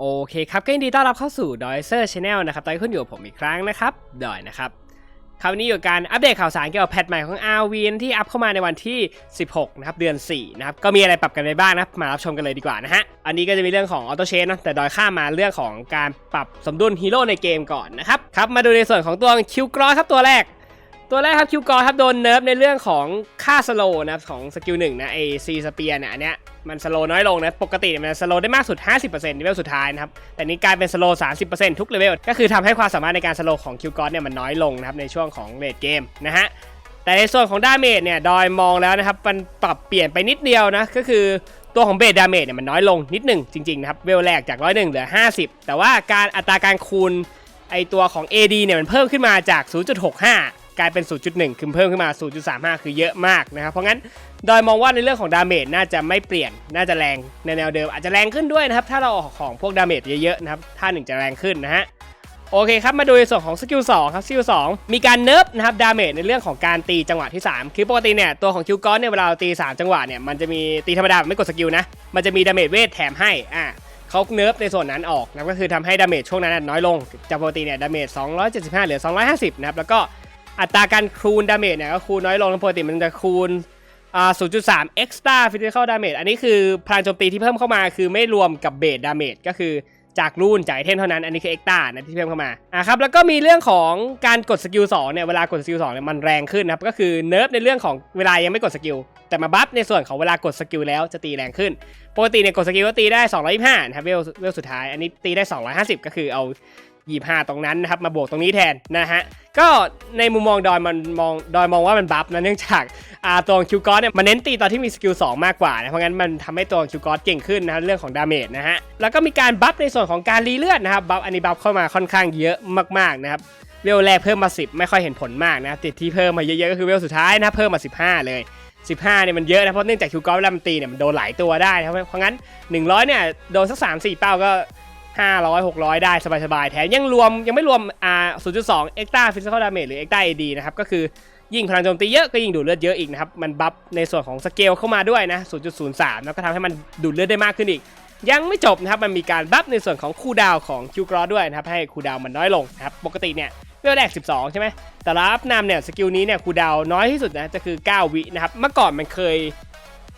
โอเคครับก็ยินดีต้อนรับเข้าสู่ d o y s e r Channel นะครับตอนนี้คุณอยู่กับผมอีกครั้งนะครับดอยนะครับคราวนี้อยู่การอัปเดตข่าวสารเกี่ยวกับแพทใหม่ของ RV ที่อัพเข้ามาในวันที่ 16 นะครับ เดือน 4 นะครับ ก็มีอะไรปรับกันไปบ้างนะมารับชมกันเลยดีกว่านะฮะ อันนี้ก็จะมีเรื่องของออโต้เชนนะแต่ดอยข้ามมาเรื่องของการปรับสมดุลฮีโร่ในเกมก่อนนะครับ ครับ มาดูในส่วนของตัวคิวกรอครับตัวแรก ตัวแรกครับคิวกรอครับโดนเนิร์ฟในเรื่องของค่าสโลนะครับของสกิลหนึ่งนะไอซีสเปียเนี่ยอันเนี้ยมันสโลน้อยลงนะ ปกติเนี่ยมันสโลได้มากสุด 50%ในเลเวลสุดท้ายนะครับ แต่นี้กลายเป็นสโล30%ทุกเลเวล ก็คือทำให้ความสามารถในการสโลของคิวกรเนี่ยมันน้อยลงนะครับในช่วงของเลดเกมนะฮะแต่ในส่วนของดาเมจเนี่ยดอยมองแล้วนะครับมันปรับเปลี่ยนไปนิดเดียวนะก็คือตัวของเบสดาเมจเนี่ยมันน้อยลงนิดหนึ่งจริงๆนะครับเวลแรกจากร้อยหนึ่งเหลือ 50 แต่ว่าการอัตราการคูณไอตัวของ AD เนี่ยมันเพิ่มขึ้นมาจาก 0.65 กลายเป็น 0.1 คือเพิ่มขึ้นมา 0.35 คือเยอะมากนะครับ เพราะงั้นดอยมองว่าในเรื่องของดาเมจน่าจะไม่เปลี่ยน น่าจะแรงในแนวเดิม อาจจะแรงขึ้นด้วยนะครับ ถ้าเราออกของพวกดาเมจเยอะๆนะครับ ท่าหนึ่งจะแรงขึ้นนะฮะ โอเคครับ มาดูในส่วนของสกิล2ครับสกิล2มีการเนิร์ฟนะครับดาเมจในเรื่องของการตีจังหวะที่ 3 คือปกติเนี่ยตัวของคิวกอนเนี่ยเวลาเราตี 3 จังหวะเนี่ยมันจะมีตีธรรมดาไม่กดสกิลนะ มันจะมีดาเมจเวทแถมให้ อะเขาเนิร์ฟในส่วนนั้นออกนะก็คือทำให้ดาเมจช่วงนั้นน้อยลงจากปกติเนี่ยดาเมจ275 เหลือ 250 นะครับ แล้วก็ อัตราการคูณดาเมจเนี่ยก็คูณน้อยลงปกติมันจะคูณอ่า0.3 extra physical damage อันนี้คือพลังโจมตีที่เพิ่มเข้ามาคือไม่รวมกับเบสดาเมจก็คือจากรุ่นจากไอเทมเท่านั้น อันนี้คือเอ็กตานะที่เพิ่มเข้ามาอะครับแล้วก็มีเรื่องของการกดสกิล2เนี่ยเวลากดสกิล2เนี่ยมันแรงขึ้นนะครับก็คือเนิร์ฟในเรื่องของเวลายังไม่กดสกิลแต่มาบัฟในส่วนของเวลากดสกิลแล้วจะตีแรงขึ้นปกติเนี่ยกดสกิลก็ตีได้ 225นะครับเวลเวลสุดท้ายอันนี้ตีได้ 250 ก็คือเอา 25 ตรงนั้นนะครับมาบวกตรงนี้แทนนะฮะก็ในมุมมองดอยมันมองดอยมองว่ามันบัฟนะเนื่องจากอ่าตัวคิวกอสเนี่ยมันเน้นตีตอนที่มีสกิล2มากกว่านะเพราะงั้นมันทำให้ตัวคิวกอสเก่งขึ้นนะเรื่องของดาเมจนะฮะแล้วก็มีการบัฟในส่วนของการรีเลือดนะครับบัฟอันนี้บัฟเข้ามาค่อนข้างเยอะมากๆนะครับเวลแรกเพิ่มมา 10 ไม่ค่อยเห็นผลมากนะติดที่เพิ่มมาเยอะๆก็คือเวลสุดท้ายนะเพิ่มมา 15 เลย15เนี่ยมันเยอะนะเพราะเนื่องจากคิวกอสเวลามันตีเนี่ยมันโดนหลายตัวได้นะเพราะงั้น 100เนี่ยโดนสัก3-4 เป้าก็ 500 600 ได้สบายๆ แถมยังรวมยังไม่รวมอ่า0.2 extra physical damage หรือ extra AD นะครับก็คือยิ่งพลังโจมตีเยอะก็ยิ่งดูดเลือดเยอะอีกนะครับ มันบัฟในส่วนของสเกลเข้ามาด้วยนะ 0.03 แล้วก็ทำให้มันดูดเลือดได้มากขึ้นอีก ยังไม่จบนะครับ มันมีการบัฟในส่วนของคูลดาวของคิวกรอด้วยนะครับ ให้คูลดาวมันน้อยลงนะครับ ปกติเนี่ยเวลแรก 12 ใช่ไหม แต่ละอัพนำเนี่ยสกิลนี้เนี่ยคูดาวน้อยที่สุดนะจะคือ 9 วินะครับ เมื่อก่อนมันเคย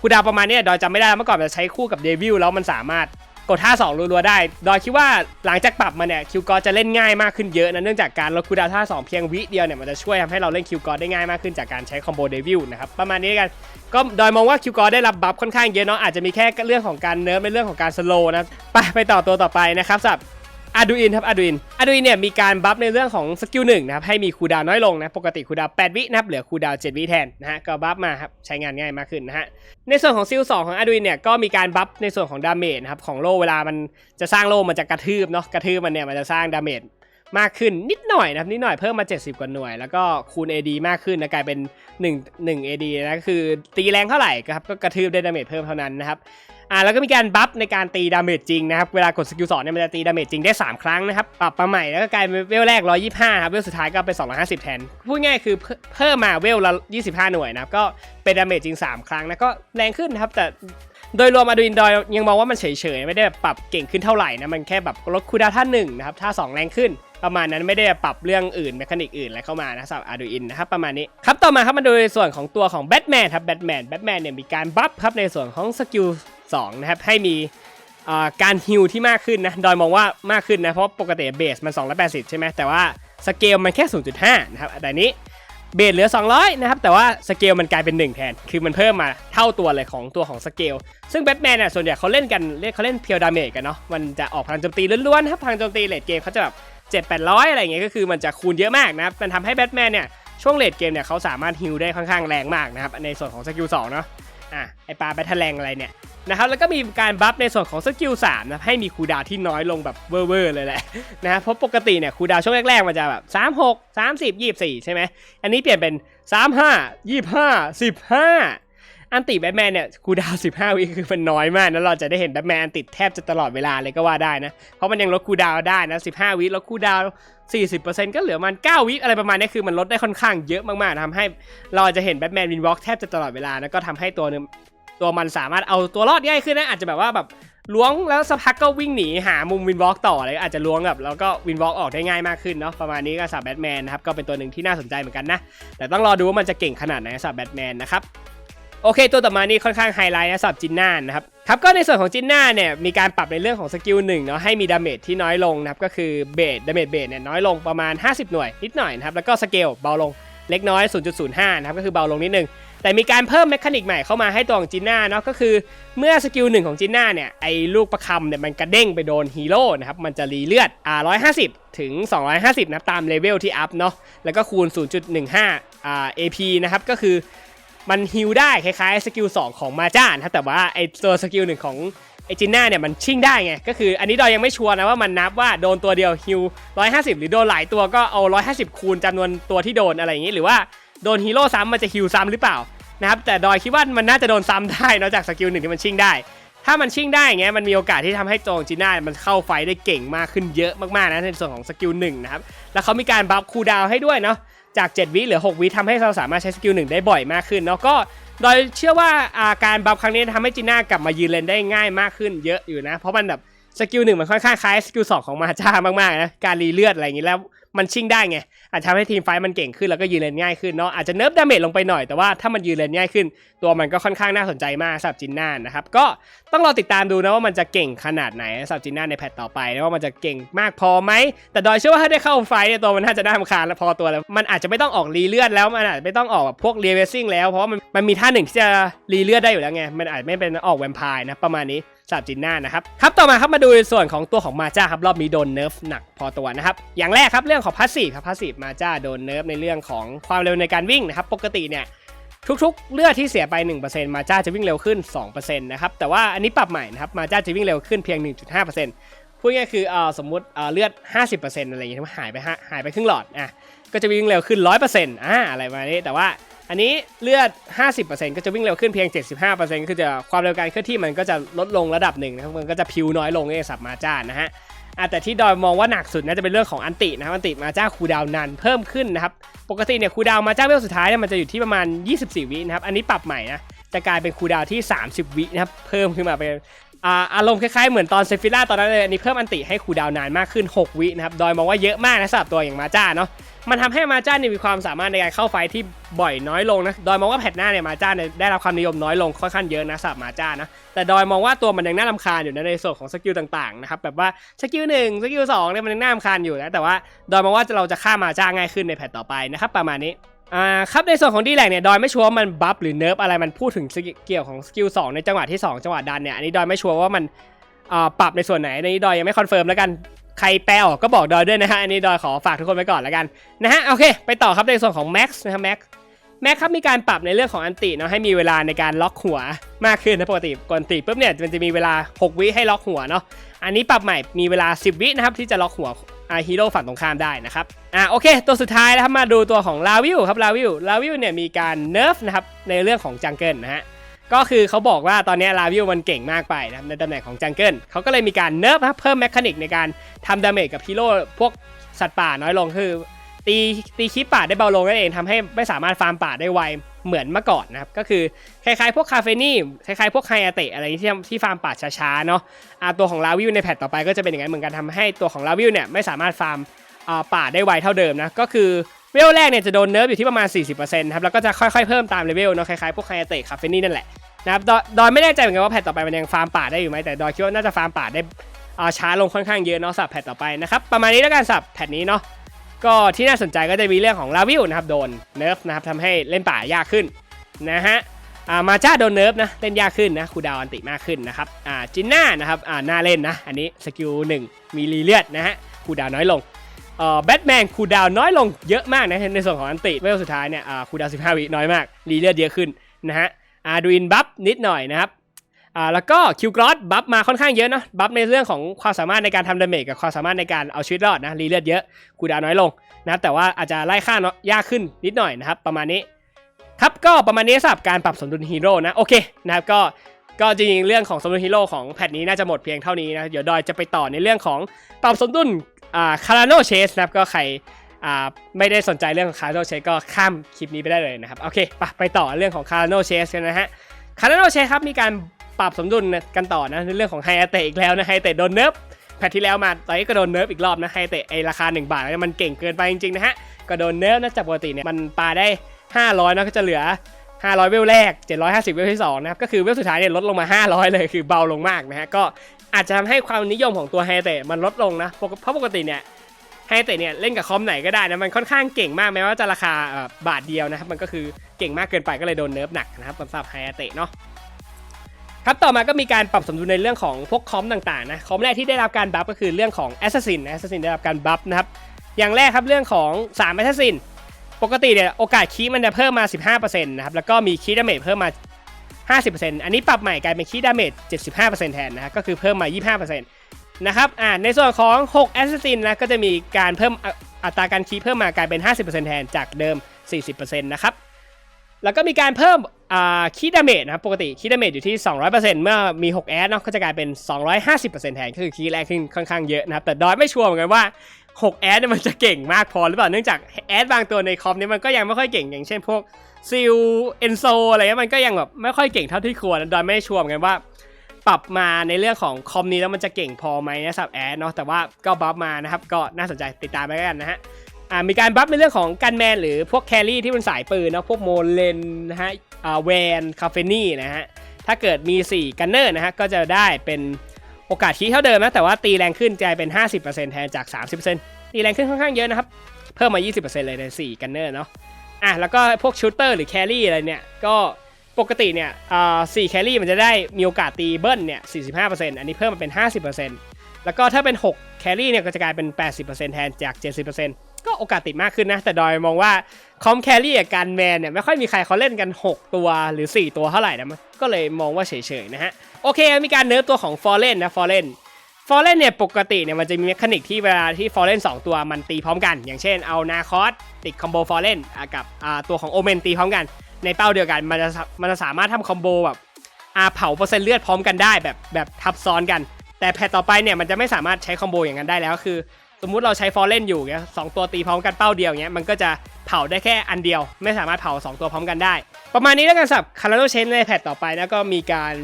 คูดาวประมาณนี้ดอยจำไม่ได้ เมื่อก่อนจะใช้คู่กับเดวิลแล้วมันสามารถ กดท่า2รัวๆได้ ดอยคิดว่าหลังจากปรับมาเนี่ยคิวกอจะเล่นง่ายมากขึ้นเยอะนะเนื่องจากการลดคูดาวท่า2เพียงวิเดียวเนี่ยมันจะช่วยทำให้เราเล่นคิวกอได้ง่ายมากขึ้นจากการใช้คอมโบเดวิลนะครับประมาณนี้กันก็ดอยมองว่าคิวกอได้รับบัฟค่อนข้างเยอะเนาะอาจจะมีแค่เรื่องของการเนิร์ฟในเรื่องของการสโลนะไปไปต่อตัวต่อไปนะครับสำหรับ อาดูอินครับอาดูอินอาดูอินเนี่ยมีการบัฟในเรื่องของสกิลหนึ่งนะครับให้มีคูดาวน้อยลงนะปกติคูดาว8วินะครับเหลือคูดาว7วิแทนนะฮะก็บัฟมาครับใช้งานง่ายมากขึ้นนะฮะในส่วนของซิล2ของอาดูอินเนี่ยก็มีการบัฟในส่วนของดาเมจนะครับของโล่เวลามันจะสร้างโล่มันจะกระทืบเนาะกระทืบมันเนี่ยมันจะสร้างดาเมจมากขึ้นนิดหน่อยนะครับนิดหน่อยเพิ่มมา 70 กว่าหน่วย แล้วก็คูณ AD มากขึ้นนะกลายเป็น 1 1 AD นะคือตีแรงเท่าไหร่ครับก็กระทืบได้ดาเมจเพิ่มเท่านั้นนะครับ อ่าแล้วก็มีการบัฟในการตีดาเมจจริงนะครับ เวลากดสกิลสองเนี่ยมันจะตีดาเมจจริงได้ 3 ครั้งนะครับ ปรับมาใหม่แล้วก็กลายเป็นเวลแรก 125ครับ เวลสุดท้ายก็เป็น 250 แทน พูดง่ายคือเพิ่มมาเวลละ 25 หน่วยนะครับ ก็เป็นดาเมจจริง 3 ครั้งนะก็แรงขึ้นครับ แต่โดยรวมอดูอินดอยยังมองว่ามันเฉยๆ ไม่ได้ปรับเก่งขึ้นเท่าไหร่นะ มันแค่แบบลดคูดาท่าหนึ่งนะครับท่าสองแรงขึ้นประมาณนั้นไม่ได้ปรับเรื่องอื่นแมคานิกอื่นอะไรเข้ามานะสำหรับ Arduin นะครับประมาณนี้ครับต่อมาครับมาดูในส่วนของตัวของแบทแมนครับแบทแมนแบทแมนเนี่ยมีการบัฟครับในส่วนของสกิล 2นะครับให้มีการฮิลที่มากขึ้นนะดอยมองว่ามากขึ้นนะเพราะปกติเบสมัน 280 ใช่ไหมแต่ว่าสเกลมันแค่ 0.5 นะครับแต่นี้เบสเหลือ 200 นะครับ แต่ว่าสเกลมันกลายเป็น 1 แทน คือมันเพิ่มมาเท่าตัวเลยของตัวของสเกล ซึ่งแบทแมนเนี่ยส่วนใหญ่เขาเล่นกันเล่นเขาเล่นเพียวดาเมจกันเนาะ มันจะออกพลังโจมตีล้วนๆครับพลังโจมตีเลดเกมเขาจะแบบ7 8 0 0อะไรอย่างเงี้ย ก็คือมันจะคูณเยอะมากนะครับ มันทำให้แบทแมนเนี่ย ช่วงเลดเกมเนี่ยเขาสามารถฮิลได้ค่อนข้างแรงมากนะครับ ในส่วนของสกิล2เนาะ อะ ไอปลาแบทเทลแรงอะไรเนี่ย นะครับแล้วก็มีการบัฟในส่วนของสกิล3นะให้มีคูดาวที่น้อยลงแบบเวอร์เลยแหละนะเพราะปกติเนี่ยคูดาวช่วงแรกๆมันจะแบบ 36 30 24 ใช่ไหมอันนี้เปลี่ยนเป็น 35 25 15อันติแบทแมนเนี่ยคูดาว 15 วิคือมันน้อยมากแล้วเราจะได้เห็นแบทแมนติดแทบจะตลอดเวลาเลยก็ว่าได้นะ เพราะมันยังลดคูดาวได้นะ 15 วิลดคูดาวน์40%ก็เหลือมัน 9 วิอะไรประมาณนี้คือมันลดได้ค่อนข้างเยอะมากๆทำให้เราจะเห็นแบทแมนวินวอล์กแทบจะตลอดเวลาแล้วก็ทำให้ตัวนึง ตัวมันสามารถเอาตัวรอดง่ายขึ้นนะอาจจะแบบว่าแบบล้วงแล้วสักพักก็วิ่งหนีหามุมวินวอล์กต่ออะไรอาจจะล้วงแบบแล้วก็วินวอล์กออกได้ง่ายมากขึ้นเนาะประมาณนี้ก็สับแบทแมนนะครับก็เป็นตัวหนึ่งที่น่าสนใจเหมือนกันนะ แต่ต้องรอดูว่ามันจะเก่งขนาดไหนสับแบทแมนนะครับโอเค ตัวต่อมานี่ค่อนข้างไฮไลท์นะสำหรับจินน่านะครับครับก็ในส่วนของจินน่าเนี่ยมีการปรับในเรื่องของสกิลหนึ่งเนาะให้มีดาเมจที่น้อยลงนะครับก็คือเบสดาเมจเบสเนี่ยน้อยลงประมาณ 50 หน่วยนิดหน่อยนะครับแล้วก็สเกลเบาลงเล็กน้อย 0.05 นะครับก็คือเบาลงนิดนึง แต่มีการเพิ่มเมคานิกใหม่เข้ามาให้ตัวของจินน่าเนาะก็คือเมื่อสกิลหนึ่งของจินน่าเนี่ยไอ้ลูกประคำเนี่ยมันกระเด้งไปโดนฮีโร่นะครับมันจะรีเลือดอ่า150 ถึง 250นะครับตามเลเวลที่อัพเนาะแล้วก็คูณ 0.15อ่า AP นะครับก็คือมันฮิลได้คล้ายๆสกิล2ของมาจ้านะแต่ว่าไอตัวสกิลหนึ่งของไอจินน่าเนี่ยมันชิ่งได้ไง ก็คืออันนี้ดอยยังไม่ชัวร์นะว่ามันนับว่าโดนตัวเดียวฮิล150 หรือโดนหลายตัวก็เอา 150 คูณจำนวนตัวที่โดนอะไรอย่างนี้หรือว่า โดนฮีโร่ซ้ำมันจะฮิลซ้ำหรือเปล่านะครับแต่ดอยคิดว่ามันน่าจะโดนซ้ำได้นอกจากสกิลหนึ่งที่มันชิ่งได้ ถ้ามันชิ่งได้อย่างเงี้ยมันมีโอกาสที่ทำให้ตัวของจินน่ามันเข้าไฟได้เก่งมากขึ้นเยอะมากๆนะในส่วนของสกิลหนึ่งนะครับแล้วเขามีการบัฟคูลดาวให้ด้วยเนาะจาก 7 วิเหลือ 6 วิทำให้เราสามารถใช้สกิลหนึ่งได้บ่อยมากขึ้นเนาะก็โดยเชื่อว่าอาการบัฟครั้งนี้ทำให้จีน่ากลับมายืนเลนได้ง่ายมากขึ้นเยอะอยู่นะ เพราะมันแบบสกิลหนึ่งมันค่อนข้างคล้ายสกิลสองของมาจ้ามากๆนะการรีเลือดอะไรอย่างนี้แล้ว มันชิ่งได้ไง อาจจะทำให้ทีมไฟมันเก่งขึ้นแล้วก็ยืนเลนง่ายขึ้นเนาะอาจจะเนิร์ฟดาเมจลงไปหน่อยแต่ว่าถ้ามันยืนเลนง่ายขึ้น ตัวมันก็ค่อนข้างน่าสนใจมากสำหรับจินน่านะครับก็ต้องรอติดตามดูนะว่ามันจะเก่งขนาดไหนสำหรับจินน่าในแพทต่อไปนะว่ามันจะเก่งมากพอไหมแต่ดอยเชื่อว่าถ้าได้เข้าไฟเนี่ยตัวมันน่าจะน่ารำคาญแล้วพอตัวแล้วมันอาจจะไม่ต้องออกรีเลือดแล้วมันอาจจะไม่ต้องออกแบบพวกเรีเวซิ่งแล้วเพราะมันมันมีท่าหนึ่งที่จะรีเลือดได้อยู่แล้วไงมันอาจไม่เป็นออกแวมไพร์นะประมาณนี้ สำหรับจินน่านะครับครับต่อมาครับมาดูในส่วนของตัวของมาจ้าครับรอบนี้โดนเนิร์ฟหนักพอตัวนะครับอย่างแรกครับเรื่องของพาสซีฟครับพาสซีฟมาจ้าโดนเนิร์ฟในเรื่องของความเร็วในการวิ่งนะครับปกติเนี่ยทุกๆ เลือดที่เสียไป 1%มาจ้าจะวิ่งเร็วขึ้น 2%นะครับ แต่ว่าอันนี้ปรับใหม่นะครับ มาจ้าจะวิ่งเร็วขึ้นเพียง 1.5%พูดง่ายคือเออสมมุติเออเลือด 50%อะไรอย่างเงี้ยหายไปหายไปครึ่งหลอด อะ ก็จะวิ่งเร็วขึ้น 100%อ่าอะไรประมาณนี้ แต่ว่า อันนี้เลือด 50%ก็จะวิ่งเร็วขึ้นเพียง 75%คือจะความเร็วการเคลื่อนที่มันก็จะลดลงระดับหนึ่งนะครับมันก็จะพิวน้อยลงเองสับมาจ้านะฮะอะแต่ที่ดอยมองว่าหนักสุดน่าจะเป็นเรื่องของอันตินะครับอันติมาจ้าคูดาวน์นานเพิ่มขึ้นนะครับปกติเนี่ยคูดาวมาจ้าเวลสุดท้ายเนี่ยมันจะอยู่ที่ประมาณ 24 วินะครับอันนี้ปรับใหม่นะจะกลายเป็นคูดาวที่ 30 วินะครับเพิ่มขึ้นมาเป็นอ่าอารมณ์คล้ายๆเหมือนตอนเซฟิล่าตอนนั้นเลยอันนี้เพิ่มอันติให้คูดาวน์นานมากขึ้น 6 วินะครับดอยมองว่าเยอะมากนะสำหรับตัวอย่างมาจ้าเนาะ มันทำให้มาจ้าเนี่ยมีความสามารถในการเข้าไฟที่บ่อยน้อยลงนะ ดอยมองว่าแพทหน้าเนี่ยมาจ้าเนี่ยได้รับความนิยมน้อยลงค่อนข้างเยอะนะสำหรับมาจ้านะ แต่ดอยมองว่าตัวมันยังน่ารำคาญอยู่นะในส่วนของสกิลต่างๆนะครับแบบว่าสกิลหนึ่งสกิลสองเนี่ยมันยังน่ารำคาญอยู่นะแต่ว่าดอยมองว่าเราจะฆ่ามาจ้าง่ายขึ้นในแพทต่อไปนะครับประมาณนี้อ่าครับในส่วนของดีแลกเนี่ยดอยไม่ชัวร์ว่ามันบัฟหรือเนิร์ฟอะไรมันพูดถึงเกี่ยวของสกิลสองในจังหวะที่สองจังหวะดันเนี่ยอันนี้ดอยไม่ชัวร์ว่ามันอ่าปรับในส่วนไหนในนี้ดอยยังไม่คอนเฟิร์มแล้วกัน ใครแปลออกก็บอกดอยด้วยนะฮะ อันนี้ดอยขอฝากทุกคนไว้ก่อนแล้วกันนะฮะ โอเค ไปต่อครับในส่วนของ Max นะครับ Max แม็กครับมีการปรับในเรื่องของอันติเนาะให้มีเวลาในการล็อกหัวมากขึ้นนะปกติก่อนติปุ๊บเนี่ยมันจะมีเวลา 6 วิให้ล็อกหัวเนาะอันนี้ปรับใหม่มีเวลา 10 วินะครับที่จะล็อกหัวอาฮีโร่ฝั่งตรงข้ามได้นะครับอ่าโอเค ตัวสุดท้ายนะครับมาดูตัวของลาวิวครับลาวิวลาวิวเนี่ยมีการเนิร์ฟนะครับในเรื่องของจังเกิลนะฮะ ก็คือเขาบอกว่าตอนนี้ลาวิวมันเก่งมากไปนะในตำแหน่งของจังเกิลเขาก็เลยมีการเนิร์ฟนะเพิ่มแมคานิกในการทำดาเมจกับฮีโร่พวกสัตว์ป่าน้อยลงคือ ตีตีคลิปป่าได้เบาลงนั่นเองทำให้ไม่สามารถฟาร์มป่าได้ไวเหมือนเมื่อก่อนนะครับ ก็คือคล้ายๆพวกคาเฟนี่คล้ายๆพวกไฮอาเตะอะไรที่ที่ฟาร์มป่าช้าๆเนาะอาตัวของลาวิวในแพทต่อไปก็จะเป็นอย่างนั้นเหมือนกันทำให้ตัวของลาวิวเนี่ยไม่สามารถฟาร์มป่าได้ไวเท่าเดิมนะก็คือ เวลแรกเนี่ยจะโดนเนิร์ฟอยู่ที่ประมาณ 40%ครับแล้วก็จะค่อยๆเพิ่มตามเลเวลเนาะคล้ายๆพวกไฮอาเตะคาเฟนี่นั่นแหละนะครับดอยไม่แน่ใจเหมือนกันว่าแพทต่อไปมันยังฟาร์มป่าได้อยู่ไหมแต่ดอยคิดว่าน่าจะฟาร์มป่าได้อ่าช้าลงค่อนข้างเยอะเนาะสับแพทต่อไปนะครับประมาณนี้แล้วกันสับแพทนี้เนาะก็ที่น่าสนใจก็จะมีเรื่องของลาวิวนะครับโดนเนิร์ฟนะครับทำให้เล่นป่ายากขึ้นนะฮะอ่ามาจ้าโดนเนิร์ฟนะเล่นยากขึ้นนะคูดาวอันติมากขึ้นนะครับอ่าจินน่านะครับอ่าน่าเล่นนะอันนี้สกิลหนึ่งมีรีเลือดนะฮะคูดาวน้อยลง แบทแมนคูดาวน้อยลงเยอะมากนะในส่วนของอันติเวลสุดท้ายเนี่ยคูดาวน์15วิน้อยมากรีเลือดเยอะขึ้นนะฮะอาดูอินบัฟนิดหน่อยนะครับอ่าแล้วก็คิวกรอสบัฟมาค่อนข้างเยอะเนาะบัฟในเรื่องของความสามารถในการทำดาเมจกับความสามารถในการเอาชีวิตรอดนะรีเลือดเยอะคูดาวน้อยลงนะครับแต่ว่าอาจจะไล่ฆ่าเนาะยากขึ้นนิดหน่อยนะครับประมาณนี้ครับก็ประมาณนี้สำหรับการปรับสมดุลฮีโร่นะโอเคนะครับก็ ก็จริงๆเรื่องของสมดุลฮีโร่ของแพทนี้น่าจะหมดเพียงเท่านี้นะ เดี๋ยวดอยจะไปต่อในเรื่องของปรับสมดุลอ่าคาราโนเชสนะครับก็ใครอ่าไม่ได้สนใจเรื่องของคาราโนเชสก็ข้ามคลิปนี้ไปได้เลยนะครับ โอเคไปไปต่อเรื่องของคาราโนเชสกันนะฮะคาร์โนเชสครับมีการปรับสมดุลกันต่อนะในเรื่องของไฮเตะอีกแล้วนะไฮเตะโดนเนิร์ฟแพทที่แล้วมาตอนนี้ก็โดนเนิร์ฟอีกรอบนะไฮเตะไอราคา 1 บาทมันเก่งเกินไปจริงๆนะฮะก็โดนเนิร์ฟนะจากปกติเนี่ยมันปาได้ 500นะก็จะเหลือ 500 เวลแรก 750 เวลที่2นะครับ ก็คือเวลสุดท้ายเนี่ยลดลงมา 500 เลย คือเบาลงมากนะฮะ ก็อาจจะทำให้ความนิยมของตัวไฮเตะมันลดลงนะ เพราะปกติเนี่ยไฮเตะเนี่ยเล่นกับคอมไหนก็ได้นะ มันค่อนข้างเก่งมากแม้ว่าจะราคาบาทเดียวนะครับ มันก็คือเก่งมากเกินไปก็เลยโดนเนิร์ฟหนักนะครับสำหรับไฮเตะเนาะครับต่อมาก็มีการปรับสมดุลในเรื่องของพวกคอมต่างๆนะ คอมแรกที่ได้รับการบัฟก็คือเรื่องของ Assassin Assassin ได้รับการบัฟนะครับ อย่างแรกครับเรื่องของ3 Assassin ปกติเนี่ยโอกาสคีมันจะเพิ่มมา 15%นะครับแล้วก็มีคีย์ดาเมจเพิ่มมา 50%อันนี้ปรับใหม่กลายเป็นคีย์ดาเมจ75%แทนนะฮะก็คือเพิ่มมา 25%นะครับอ่าในส่วนของ 6 Assassin นะก็จะมีการเพิ่มอัตราการคีเพิ่มมากลายเป็น 50%แทนจากเดิม 40%นะครับแล้วก็มีการเพิ่มอ่าคีย์ดาเมจนะครับปกติคีย์ดาเมจอยู่ที่ 200%เมื่อมี 6 แอดเนาะก็จะกลายเป็น 250%แทนก็คือคีแรกขึ้นค่อนข้างเยอะนะครับแต่ดอยไม่ชัวร์เหมือนกันว่า 6แอดเนี่ยมันจะเก่งมากพอหรือเปล่าเนื่องจากแอดบางตัวในคอมเนี่ยมันก็ยังไม่ค่อยเก่งอย่างเช่นพวกซิลเอนโซอะไรเงี้ยมันก็ยังแบบไม่ค่อยเก่งเท่าที่ควรดอยไม่ชัวร์กันว่า ปรับมาในเรื่องของคอมนี้แล้วมันจะเก่งพอไหมนะสำหรับแอดเนาะแต่ว่าก็บัฟมานะครับก็น่าสนใจติดตามไปกันนะฮะอ่ามีการบัฟในเรื่องของกันแมนหรือพวกแครี่ที่เป็นสายปืนนะพวกโมเลนนะฮะอ่าแวนคาเฟนี่นะฮะถ้าเกิดมี 4 กันเนอร์นะฮะก็จะได้เป็น โอกาสคีย์เท่าเดิมนะ แต่ว่าตีแรงขึ้นกลายเป็น 50%แทนจาก 30%ตีแรงขึ้นค่อนข้างเยอะนะครับ เพิ่มมา 20%เลยใน4กันเนอร์เนาะอะแล้วก็พวกชูเตอร์หรือแครี่อะไรเนี่ย ก็ปกติเนี่ยอ่า4แครี่มันจะได้มีโอกาสตีเบิ้ลเนี่ย 45%อันนี้เพิ่มมาเป็น 50%แล้วก็ถ้าเป็น 6 แครี่เนี่ยก็จะกลายเป็น 80%แทนจาก 70%ก็โอกาสติดมากขึ้นนะ แต่ดอยมองว่าคอมแครี่กับการแมนเนี่ยไม่ค่อยมีใครเขาเล่นกัน 6 ตัวหรือ 4 ตัวเท่าไหร่นะมันก็เลยมองว่าเฉยๆนะฮะ โอเคมีการเนิร์ฟตัวของฟอร์เรนนะฟอร์เรนฟอร์เรนเนี่ยปกติเนี่ยมันจะมีเมคานิกที่เวลาที่ฟอร์เรน2ตัวมันตีพร้อมกัน อย่างเช่นเอานาคอสติดคอมโบฟอร์เรนกับตัวของโอเมนตีพร้อมกัน ในเป้าเดียวกันมันจะมันจะสามารถทำคอมโบแบบอาเผาเปอร์เซ็นต์เลือดพร้อมกันได้แบบแบบทับซ้อนกัน แต่แพทต่อไปเนี่ยมันจะไม่สามารถใช้คอมโบอย่างนั้นได้แล้วคือ สมมุติเราใช้ฟอร์เรนอยู่เงี้ยสองตัวตีพร้อมกันเป้าเดียวเงี้ยมันก็จะเผาได้แค่อันเดียว ไม่สามารถเผาสองตัวพร้อมกันได้ ประมาณนี้แล้วกันสับคาร์โลเชนในแพทต่อไปนะก็มีการ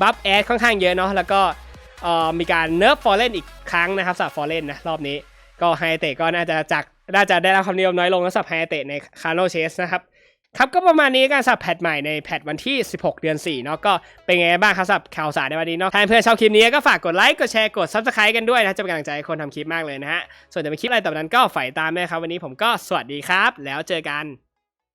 บัฟแอดค่อนข้างเยอะเนาะแล้วก็มีการเนิร์ฟฟอร์เรนอีกครั้งนะครับสำหรับฟอร์เรนนะรอบนี้ก็ไฮเตะก็น่าจะจากน่าจะได้รับความนิยมน้อยลงนะสำหรับไฮเตะในคาร์โนเชสนะครับครับก็ประมาณนี้การสับแพทใหม่ในแพทวันที่ 16 เดือน4เนาะก็เป็นไงบ้างครับสับข่าวสารในวันนี้เนาะถ้าเพื่อนชอบคลิปนี้ก็ฝากกดไลค์กดแชร์กด subscribe กันด้วยนะจะเป็นกำลังใจคนทำคลิปมากเลยนะฮะส่วนจะเป็นคลิปอะไรต่อนั้นก็ฝ่ายตามด้วยครับวันนี้ผมก็สวัสดีครับ แล้วเจอกัน